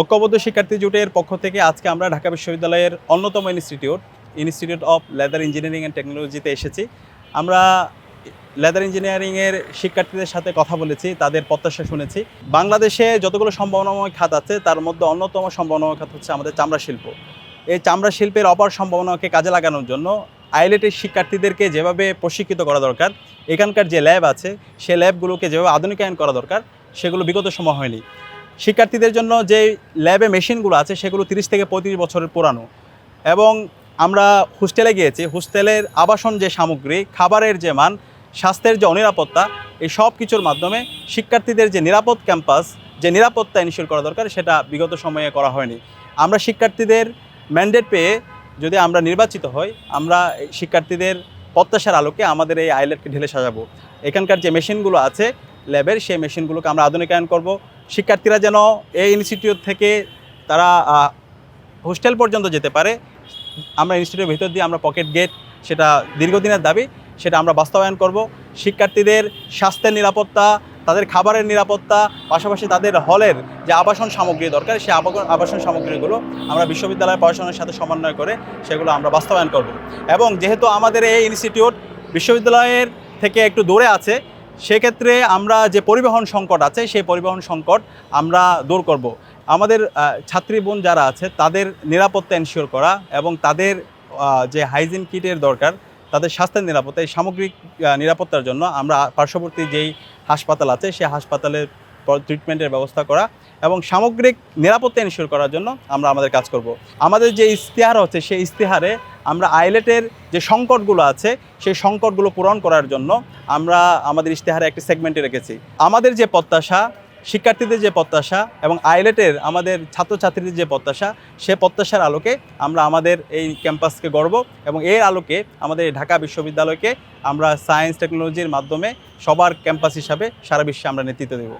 ঐক্যবদ্ধ শিক্ষার্থী জোটের পক্ষ থেকে আজকে আমরা ঢাকা বিশ্ববিদ্যালয়ের অন্যতম institute institute of leather engineering and টেকনোলজিতে এসেছি। আমরা লেদার ইঞ্জিনিয়ারিংয়ের শিক্ষার্থীদের সাথে কথা বলেছি, তাদের প্রত্যাশা শুনেছি। বাংলাদেশে যতগুলো সম্ভাবনাময় খাত আছে, তার মধ্যে অন্যতম সম্ভাবনাময় খাত হচ্ছে আমাদের চামড়া শিল্প। এই চামড়া শিল্পের অপার সম্ভাবনাকে কাজে লাগানোর জন্য আইলেটের শিক্ষার্থীদেরকে যেভাবে প্রশিক্ষিত করা দরকার, এখানকার যে ল্যাব আছে, সে ল্যাবগুলোকে যেভাবে আধুনিকায়ন করা দরকার, সেগুলো বিগত সময় হয়নি। শিক্ষার্থীদের জন্য যে ল্যাবে মেশিনগুলো আছে, সেগুলো তিরিশ থেকে পঁয়ত্রিশ বছরের পুরানো। এবং আমরা হোস্টেলে গিয়েছি, হোস্টেলের আবাসন যে সামগ্রী, খাবারের যে মান, স্বাস্থ্যের যে অনিরাপত্তা, এই সব কিছুর মাধ্যমে শিক্ষার্থীদের যে নিরাপদ ক্যাম্পাস, যে নিরাপত্তা এনশিওর করা দরকার, সেটা বিগত সময়ে করা হয়নি। আমরা শিক্ষার্থীদের ম্যান্ডেট পেয়ে যদি আমরা নির্বাচিত হই, আমরা শিক্ষার্থীদের প্রত্যাশার আলোকে আমাদের এই আইলেটকে ঢেলে সাজাবো। এখানকার যে মেশিনগুলো আছে ল্যাবের সেই মেশিনগুলোকে আমরা আধুনিকায়ন করব। শিক্ষার্থীরা যেন এই ইনস্টিটিউট থেকে তারা হোস্টেল পর্যন্ত যেতে পারে। আমরা ইনস্টিটিউটের ভিতর দিয়ে আমরা পকেট গেট, সেটা দীর্ঘদিনের দাবি, সেটা আমরা বাস্তবায়ন করব। শিক্ষার্থীদের স্বাস্থ্যের নিরাপত্তা, তাদের খাবারের নিরাপত্তা, পাশাপাশি তাদের হলের যে আবাসন সামগ্রী দরকার, সেই আবাসন সামগ্রীগুলো আমরা বিশ্ববিদ্যালয় পড়াশোনার সাথে সমন্বয় করে সেগুলো আমরা বাস্তবায়ন করব। এবং যেহেতু আমাদের এই ইনস্টিটিউট বিশ্ববিদ্যালয়ের থেকে একটু দূরে আছে সেক্ষেত্রে আমরা যে পরিবহন সংকট আছে, সেই পরিবহন সংকট আমরা দূর করব। আমাদের ছাত্রী বোন যারা আছে, তাদের নিরাপত্তা এনশিওর করা এবং তাদের যে হাইজিন কিটের দরকার, তাদের স্বাস্থ্যের নিরাপত্তা, এই সামগ্রিক নিরাপত্তার জন্য আমরা পার্শ্ববর্তী যেই হাসপাতাল আছে, সেই হাসপাতালের ট্রিটমেন্টের ব্যবস্থা করা এবং সামগ্রিক নিরাপত্তা এনশিওর করার জন্য আমরা আমাদের কাজ করব। আমাদের যে ইশতেহার হচ্ছে, সেই ইশতেহারে আমরা আইলেটের যে সংকটগুলো আছে, সেই সংকটগুলো পূরণ করার জন্য আমরা আমাদের ইশতেহারে একটি সেগমেন্টে রেখেছি। আমাদের যে প্রত্যাশা, শিক্ষার্থীদের যে প্রত্যাশা এবং আইলেটের আমাদের ছাত্রছাত্রীদের যে প্রত্যাশা, সে প্রত্যাশার আলোকে আমরা আমাদের এই ক্যাম্পাসকে গর্ব এবং এর আলোকে আমাদের ঢাকা বিশ্ববিদ্যালয়কে আমরা সায়েন্স টেকনোলজির মাধ্যমে সবার ক্যাম্পাস হিসাবে সারা বিশ্বে আমরা নেতৃত্ব দেব।